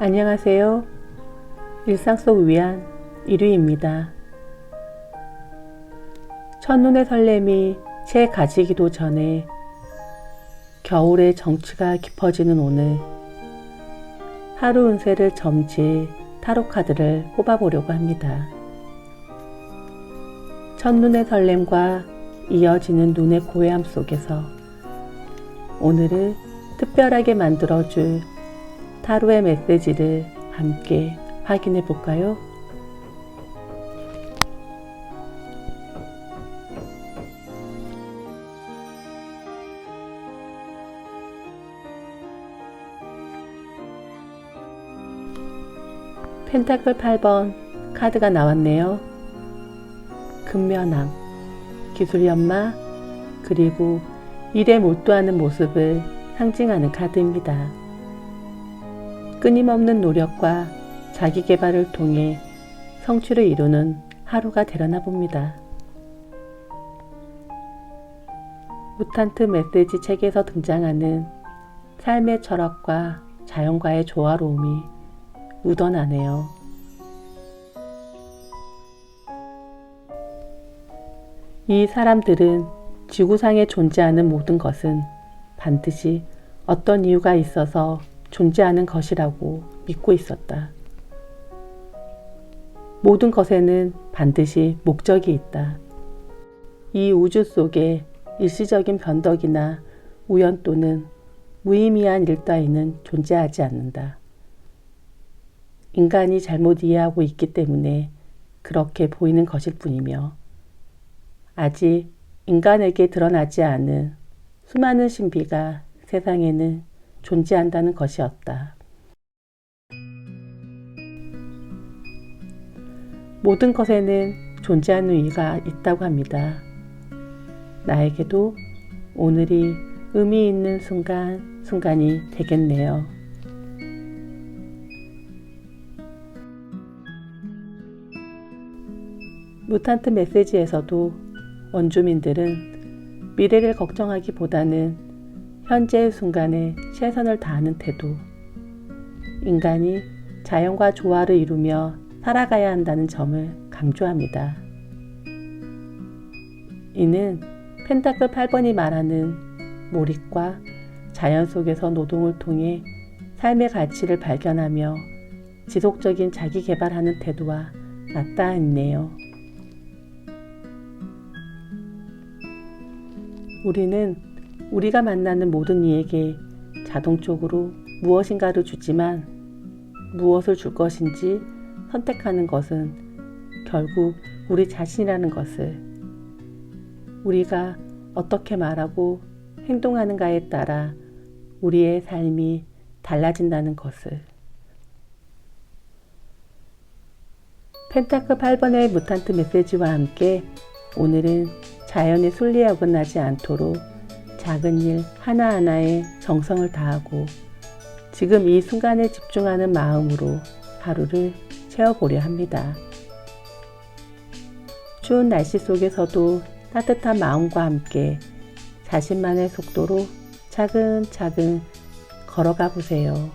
안녕하세요. 일상 속 위안 1위입니다. 첫눈의 설렘이 채 가지기도 전에 겨울의 정취가 깊어지는 오늘 하루 운세를 점지 타로 카드를 뽑아보려고 합니다. 첫눈의 설렘과 이어지는 눈의 고요함 속에서 오늘을 특별하게 만들어줄 타로의 메시지를 함께 확인해 볼까요? 펜타클 8번 카드가 나왔네요. 근면함, 기술 연마, 그리고 일에 몰두하는 모습을 상징하는 카드입니다. 끊임없는 노력과 자기 개발을 통해 성취를 이루는 하루가 되려나 봅니다. 무탄트 메시지 책에서 등장하는 삶의 철학과 자연과의 조화로움이 묻어나네요. 이 사람들은 지구상에 존재하는 모든 것은 반드시 어떤 이유가 있어서 존재하는 것이라고 믿고 있었다. 모든 것에는 반드시 목적이 있다. 이 우주 속에 일시적인 변덕이나 우연 또는 무의미한 일 따위는 존재하지 않는다. 인간이 잘못 이해하고 있기 때문에 그렇게 보이는 것일 뿐이며 아직 인간에게 드러나지 않은 수많은 신비가 세상에는 존재한다는 것이었다. 모든 것에는 존재하는 의의가 있다고 합니다. 나에게도 오늘이 의미 있는 순간, 순간이 되겠네요. 무탄트 메시지에서도 원주민들은 미래를 걱정하기보다는 현재의 순간에 최선을 다하는 태도, 인간이 자연과 조화를 이루며 살아가야 한다는 점을 강조합니다. 이는 펜타클 8번이 말하는 몰입과 자연 속에서 노동을 통해 삶의 가치를 발견하며 지속적인 자기 개발하는 태도와 맞닿아 있네요. 우리는 우리가 만나는 모든 이에게 자동적으로 무엇인가를 주지만 무엇을 줄 것인지 선택하는 것은 결국 우리 자신이라는 것을 우리가 어떻게 말하고 행동하는가에 따라 우리의 삶이 달라진다는 것을. 펜타클 8번의 무탄트 메시지와 함께 오늘은 자연의 순리에 어긋나지 않도록 작은 일 하나하나에 정성을 다하고 지금 이 순간에 집중하는 마음으로 하루를 채워보려 합니다. 추운 날씨 속에서도 따뜻한 마음과 함께 자신만의 속도로 차근차근 걸어가 보세요.